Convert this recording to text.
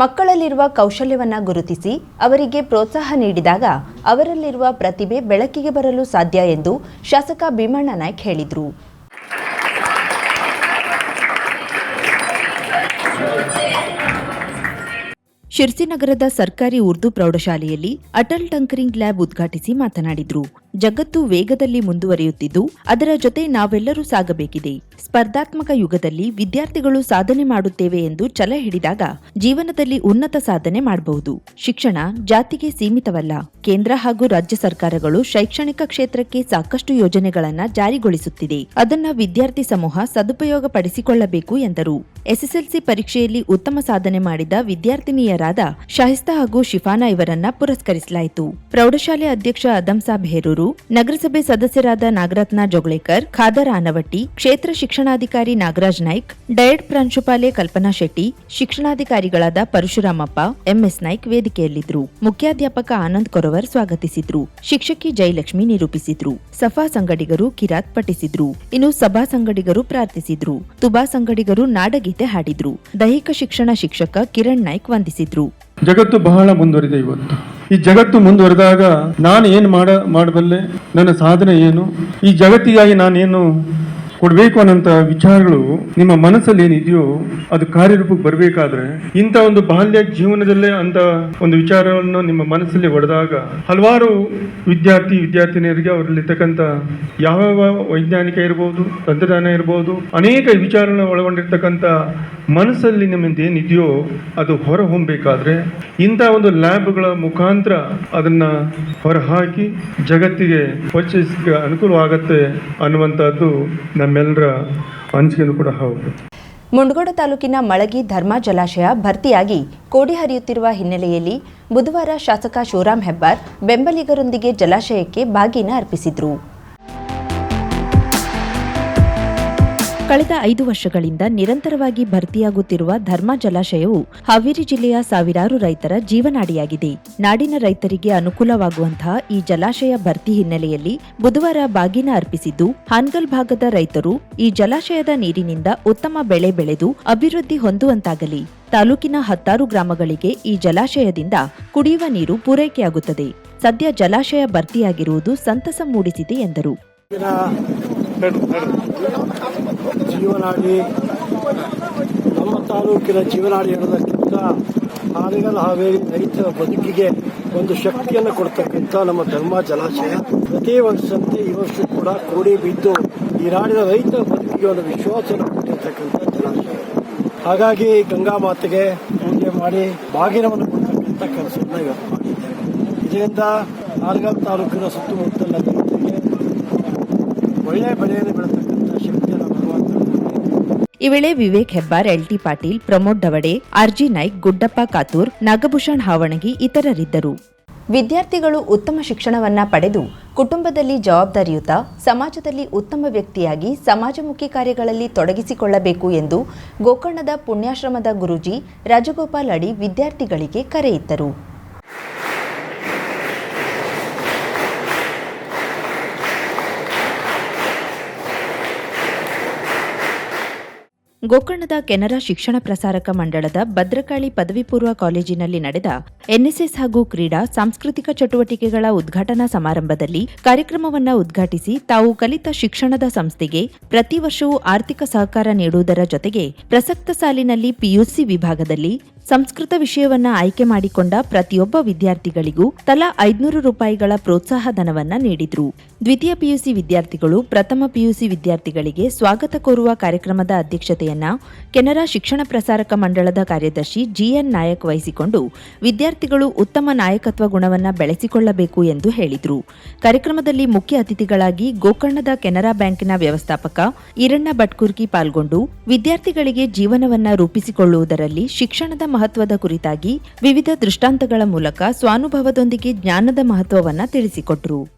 ಮಕ್ಕಳಲ್ಲಿರುವ ಕೌಶಲ್ಯವನ್ನ ಗುರುತಿಸಿ ಅವರಿಗೆ ಪ್ರೋತ್ಸಾಹ ನೀಡಿದಾಗ ಅವರಲ್ಲಿರುವ ಪ್ರತಿಭೆ ಬೆಳಕಿಗೆ ಬರಲು ಸಾಧ್ಯ ಎಂದು ಶಾಸಕ ಭೀಮಣ್ಣ ನಾಯ್ಕ್ ಹೇಳಿದರು. ಶಿರ್ಸಿ ನಗರದ ಸರ್ಕಾರಿ ಉರ್ದು ಪ್ರೌಢಶಾಲೆಯಲ್ಲಿ ಅಟಲ್ ಟಂಕರಿಂಗ್ ಲ್ಯಾಬ್ ಉದ್ಘಾಟಿಸಿ ಮಾತನಾಡಿದರು. ಜಗತ್ತು ವೇಗದಲ್ಲಿ ಮುಂದುವರಿಯುತ್ತಿದ್ದು, ಅದರ ಜೊತೆ ನಾವೆಲ್ಲರೂ ಸಾಗಬೇಕಿದೆ. ಸ್ಪರ್ಧಾತ್ಮಕ ಯುಗದಲ್ಲಿ ವಿದ್ಯಾರ್ಥಿಗಳು ಸಾಧನೆ ಮಾಡುತ್ತೇವೆ ಎಂದು ಛಲ ಹಿಡಿದಾಗ ಜೀವನದಲ್ಲಿ ಉನ್ನತ ಸಾಧನೆ ಮಾಡಬಹುದು. ಶಿಕ್ಷಣ ಜಾತಿಗೆ ಸೀಮಿತವಲ್ಲ. ಕೇಂದ್ರ ಹಾಗೂ ರಾಜ್ಯ ಸರ್ಕಾರಗಳು ಶೈಕ್ಷಣಿಕ ಕ್ಷೇತ್ರಕ್ಕೆ ಸಾಕಷ್ಟು ಯೋಜನೆಗಳನ್ನು ಜಾರಿಗೊಳಿಸುತ್ತಿದೆ. ಅದನ್ನು ವಿದ್ಯಾರ್ಥಿ ಸಮೂಹ ಸದುಪಯೋಗ ಪಡಿಸಿಕೊಳ್ಳಬೇಕು ಎಂದರು. ಎಸ್ಎಸ್ಎಲ್ಸಿ ಪರೀಕ್ಷೆಯಲ್ಲಿ ಉತ್ತಮ ಸಾಧನೆ ಮಾಡಿದ ವಿದ್ಯಾರ್ಥಿನಿಯರಾದ ಶಾಹಿಸ್ತಾ ಹಾಗೂ ಶಿಫಾನಾ ಇವರನ್ನ ಪುರಸ್ಕರಿಸಲಾಯಿತು. ಪ್ರೌಢಶಾಲೆ ಅಧ್ಯಕ್ಷ ಅದಂ ಸಾಬ್ ಹೇರೂರು, ನಗರಸಭೆ ಸದಸ್ಯರಾದ ನಾಗರತ್ನ ಜೊಗಳೇಕರ್, ಖಾದರ್ ಆನವಟ್ಟಿ, ಕ್ಷೇತ್ರ ಶಿಕ್ಷಣಾಧಿಕಾರಿ ನಾಗರಾಜ್ ನಾಯ್ಕ್, ಡಯಟ್ ಪ್ರಾಂಶುಪಾಲೆ ಕಲ್ಪನಾ ಶೆಟ್ಟಿ, ಶಿಕ್ಷಣಾಧಿಕಾರಿಗಳಾದ ಪರಶುರಾಮಪ್ಪ, ಎಂಎಸ್ ನಾಯ್ಕ್ ವೇದಿಕೆಯಲ್ಲಿದ್ದರು. ಮುಖ್ಯಾಧ್ಯಾಪಕ ಆನಂದ್ ಕೊರವರ್ ಸ್ವಾಗತಿಸಿದ್ರು. ಶಿಕ್ಷಕಿ ಜಯಲಕ್ಷ್ಮಿ ನಿರೂಪಿಸಿದ್ರು. ಸಫಾ ಸಂಗಡಿಗರು ಕಿರಾತ್ ಪಠಿಸಿದ್ರು. ಇನ್ನು ಸಭಾ ಸಂಗಡಿಗರು ಪ್ರಾರ್ಥಿಸಿದ್ರು. ತುಬಾ ಸಂಗಡಿಗರು ನಾಡಗೀತೆ ಹಾಡಿದ್ರು. ದೈಹಿಕ ಶಿಕ್ಷಣ ಶಿಕ್ಷಕ ಕಿರಣ್ ನಾಯ್ಕ್ ವಂದಿಸಿದ್ರು. ಜಗತ್ತು ಬಹಳ ಮುಂದುವರಿದೆ ಇವತ್ತು. ಈ ಜಗತ್ತು ಮುಂದುವರೆದಾಗ ನಾನು ಏನು ಮಾಡ, ಮಾಡಬಲ್ಲೆ? ನನ್ನ ಸಾಧನೆ ಏನು? ಈ ಜಗತ್ತಿಗಾಗಿ ನಾನೇನು ಕೊಡಬೇಕು ಅನ್ನೋಂಥ ವಿಚಾರಗಳು ನಿಮ್ಮ ಮನಸ್ಸಲ್ಲಿ ಏನಿದೆಯೋ ಅದು ಕಾರ್ಯರೂಪಕ್ಕೆ ಬರಬೇಕಾದ್ರೆ ಇಂಥ ಒಂದು ಬಾಲ್ಯ ಜೀವನದಲ್ಲೇ ಅಂತ ಒಂದು ವಿಚಾರವನ್ನು ನಿಮ್ಮ ಮನಸ್ಸಲ್ಲಿ ಹೊಡೆದಾಗ ಹಲವಾರು ವಿದ್ಯಾರ್ಥಿ, ವಿದ್ಯಾರ್ಥಿನಿಯರಿಗೆ ಅವರಲ್ಲಿರ್ತಕ್ಕಂಥ ಯಾವ ವೈಜ್ಞಾನಿಕ ಇರ್ಬೋದು, ತಂತ್ರಜ್ಞಾನ ಇರ್ಬೋದು, ಅನೇಕ ವಿಚಾರಗಳನ್ನು ಒಳಗೊಂಡಿರ್ತಕ್ಕಂಥ ಮನಸ್ಸಲ್ಲಿ ನಿಮ್ಮಿಂದ ಏನಿದೆಯೋ ಅದು ಹೊರ ಹೊಮ್ಮಬೇಕಾದ್ರೆ ಇಂಥ ಒಂದು ಲ್ಯಾಬ್ಗಳ ಮುಖಾಂತರ ಅದನ್ನ ಹೊರಹಾಕಿ ಜಗತ್ತಿಗೆ ಪರಿಚಯಿಸಲಿಕ್ಕೆ ಅನುಕೂಲವಾಗತ್ತೆ ಅನ್ನುವಂಥದ್ದು ನಮ್ಮೆಲ್ಲರ ಅನಿಸಿಕೆನೂ ಕೂಡ ಹೌದು. ಮುಂಡಗೋಡ ತಾಲೂಕಿನ ಮಳಗಿ ಧರ್ಮ ಜಲಾಶಯ ಭರ್ತಿಯಾಗಿ ಕೋಡಿ ಹರಿಯುತ್ತಿರುವ ಹಿನ್ನೆಲೆಯಲ್ಲಿ ಬುಧವಾರ ಶಾಸಕ ಶಿವರಾಮ್ ಹೆಬ್ಬಾರ್ ಬೆಂಬಲಿಗರೊಂದಿಗೆ ಜಲಾಶಯಕ್ಕೆ ಬಾಗಿನ ಅರ್ಪಿಸಿದ್ರು. ಕಳೆದ ಐದು ವರ್ಷಗಳಿಂದ ನಿರಂತರವಾಗಿ ಭರ್ತಿಯಾಗುತ್ತಿರುವ ಧರ್ಮ ಜಲಾಶಯವು ಹಾವೇರಿ ಜಿಲ್ಲೆಯ ಸಾವಿರಾರು ರೈತರ ಜೀವನಾಡಿಯಾಗಿದೆ. ನಾಡಿನ ರೈತರಿಗೆ ಅನುಕೂಲವಾಗುವಂತಹ ಈ ಜಲಾಶಯ ಭರ್ತಿ ಹಿನ್ನೆಲೆಯಲ್ಲಿ ಬುಧವಾರ ಬಾಗಿನ ಅರ್ಪಿಸಿದ್ದು, ಹಾನ್ಗಲ್ ಭಾಗದ ರೈತರು ಈ ಜಲಾಶಯದ ನೀರಿನಿಂದ ಉತ್ತಮ ಬೆಳೆ ಬೆಳೆದು ಅಭಿವೃದ್ಧಿ ಹೊಂದುವಂತಾಗಲಿ. ತಾಲೂಕಿನ ಹತ್ತಾರು ಗ್ರಾಮಗಳಿಗೆ ಈ ಜಲಾಶಯದಿಂದ ಕುಡಿಯುವ ನೀರು ಪೂರೈಕೆಯಾಗುತ್ತದೆ. ಸದ್ಯ ಜಲಾಶಯ ಭರ್ತಿಯಾಗಿರುವುದು ಸಂತಸ ಮೂಡಿಸಿದೆ ಎಂದರು. ಜೀವನಾಡಿ, ನಮ್ಮ ತಾಲೂಕಿನ ಜೀವನಾಡಿ ಹೇಳೋದಕ್ಕಿಂತ ಹಾನಗಲ್ ಹಾವೇರಿ ರೈತರ ಬದುಕಿಗೆ ಒಂದು ಶಕ್ತಿಯನ್ನು ಕೊಡ್ತಕ್ಕಂಥ ನಮ್ಮ ಧರ್ಮ, ಜಲಾಶಯ, ಪ್ರತಿ ವರ್ಷದಂತೆ ಈ ವರ್ಷ ಕೂಡ ಕೋಡಿ ಬಿದ್ದು ಈ ನಾಡಿನ ರೈತರ ಬದುಕಿಗೆ ಒಂದು ವಿಶ್ವಾಸವನ್ನು ಕೊಟ್ಟಿರ್ತಕ್ಕಂಥ ಜಲಾಶಯ. ಹಾಗಾಗಿ ಗಂಗಾ ಮಾತೆಗೆ ಪೂಜೆ ಮಾಡಿ ಬಾಗಿನವನ್ನು ಕೊಡ್ತಕ್ಕಂಥ ಕೆಲಸವನ್ನು ಇವತ್ತು ಮಾಡಿದ್ದೇವೆ. ಇದರಿಂದ ಹಾರಗಲ್ ತಾಲೂಕಿನ ಸುತ್ತಮುತ್ತಲ ಒಳ್ಳೆಯ ಬೆಳೆಯನ್ನು ಬೆಳತಕ್ಕಂಥ ಶಕ್ತಿಯನ್ನು ಭಗವಂತ ಈ ವೇಳೆ ವಿವೇಕ್ ಹೆಬ್ಬಾರ್ ಎಲ್ಟಿ ಪಾಟೀಲ್ ಪ್ರಮೋದ್ ಡವಡೆ ಆರ್ಜಿ ನಾಯ್ಕ್ ಗುಡ್ಡಪ್ಪ ಕಾತೂರ್ ನಾಗಭೂಷಣ್ ಹಾವಣಗಿ ಇತರರಿದ್ದರು. ವಿದ್ಯಾರ್ಥಿಗಳು ಉತ್ತಮ ಶಿಕ್ಷಣವನ್ನ ಪಡೆದು ಕುಟುಂಬದಲ್ಲಿ ಜವಾಬ್ದಾರಿಯುತ ಸಮಾಜದಲ್ಲಿ ಉತ್ತಮ ವ್ಯಕ್ತಿಯಾಗಿ ಸಮಾಜಮುಖಿ ಕಾರ್ಯಗಳಲ್ಲಿ ತೊಡಗಿಸಿಕೊಳ್ಳಬೇಕು ಎಂದು ಗೋಕರ್ಣದ ಪುಣ್ಯಾಶ್ರಮದ ಗುರೂಜಿ ರಾಜಗೋಪಾಲ್ ಅಡಿ ವಿದ್ಯಾರ್ಥಿಗಳಿಗೆ ಕರೆ ಗೋಕರ್ಣದ ಕೆನರಾ ಶಿಕ್ಷಣ ಪ್ರಸಾರಕ ಮಂಡಳದ ಭದ್ರಕಾಳಿ ಪದವಿ ಪೂರ್ವ ಕಾಲೇಜಿನಲ್ಲಿ ನಡೆದ ಎನ್ಎಸ್ಎಸ್ ಹಾಗೂ ಕ್ರೀಡಾ ಸಾಂಸ್ಕೃತಿಕ ಚಟುವಟಿಕೆಗಳ ಉದ್ಘಾಟನಾ ಸಮಾರಂಭದಲ್ಲಿ ಕಾರ್ಯಕ್ರಮವನ್ನ ಉದ್ಘಾಟಿಸಿ ತಾವು ಕಲಿತ ಶಿಕ್ಷಣದ ಸಂಸ್ಥೆಗೆ ಪ್ರತಿ ವರ್ಷವೂ ಆರ್ಥಿಕ ಸಹಕಾರ ನೀಡುವುದರ ಜೊತೆಗೆ ಪ್ರಸಕ್ತ ಸಾಲಿನಲ್ಲಿ ಪಿಯುಸಿ ವಿಭಾಗದಲ್ಲಿ ಸಂಸ್ಕೃತ ವಿಷಯವನ್ನ ಆಯ್ಕೆ ಮಾಡಿಕೊಂಡ ಪ್ರತಿಯೊಬ್ಬ ವಿದ್ಯಾರ್ಥಿಗಳಿಗೂ ತಲಾ ಐದುನೂರು ರೂಪಾಯಿಗಳ ಪ್ರೋತ್ಸಾಹ ಧನವನ್ನ ನೀಡಿದ್ರು. ದ್ವಿತೀಯ ಪಿಯುಸಿ ವಿದ್ಯಾರ್ಥಿಗಳು ಪ್ರಥಮ ಪಿಯುಸಿ ವಿದ್ಯಾರ್ಥಿಗಳಿಗೆ ಸ್ವಾಗತ ಕೋರುವ ಕಾರ್ಯಕ್ರಮದ ಅಧ್ಯಕ್ಷತೆಯನ್ನ ಕೆನರಾ ಶಿಕ್ಷಣ ಪ್ರಸಾರಕ ಮಂಡಳದ ಕಾರ್ಯದರ್ಶಿ ಜಿಎನ್ ನಾಯಕ್ ವಹಿಸಿಕೊಂಡು ವಿದ್ಯಾರ್ಥಿಗಳು ಉತ್ತಮ ನಾಯಕತ್ವ ಗುಣವನ್ನ ಬೆಳೆಸಿಕೊಳ್ಳಬೇಕು ಎಂದು ಹೇಳಿದರು. ಕಾರ್ಯಕ್ರಮದಲ್ಲಿ ಮುಖ್ಯ ಅತಿಥಿಗಳಾಗಿ ಗೋಕರ್ಣದ ಕೆನರಾ ಬ್ಯಾಂಕಿನ ವ್ಯವಸ್ಥಾಪಕ ಈರಣ್ಣ ಭಟ್ಕುರ್ಕಿ ಪಾಲ್ಗೊಂಡು ವಿದ್ಯಾರ್ಥಿಗಳಿಗೆ ಜೀವನವನ್ನ ರೂಪಿಸಿಕೊಳ್ಳುವುದರಲ್ಲಿ ಶಿಕ್ಷಣದ ಮಹತ್ವದ ಕುರಿತಾಗಿ ವಿವಿಧ ದೃಷ್ಟಾಂತಗಳ ಮೂಲಕ ಸ್ವಾನುಭವದೊಂದಿಗೆ ಜ್ಞಾನದ ಮಹತ್ವವನ್ನ ತಿಳಿಸಿಕೊಟ್ರು.